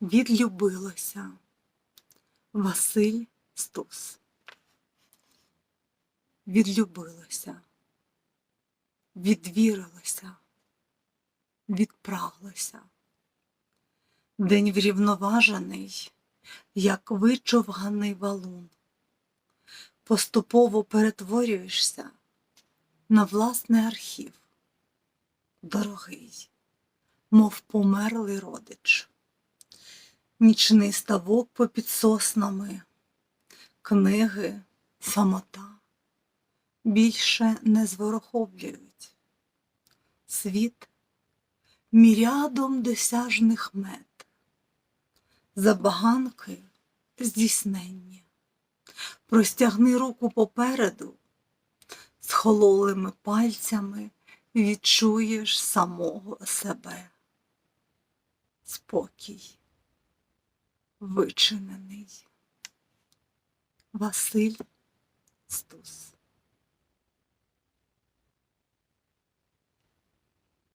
Відлюбилося. Василь Стус. Відлюбилося. Відвірилося. Відпраглося. День врівноважений, як вичовганий валун. Поступово перетворюєшся на власний архів, дорогий, мов померлий родич. Нічний ставок попід соснами, книги, самота більше не зворохоблюють. Світ мірядом досяжних мет, забаганки здійснення. Простягни руку попереду, з хололими пальцями відчуєш самого себе. Спокій вичинений. Василь Стус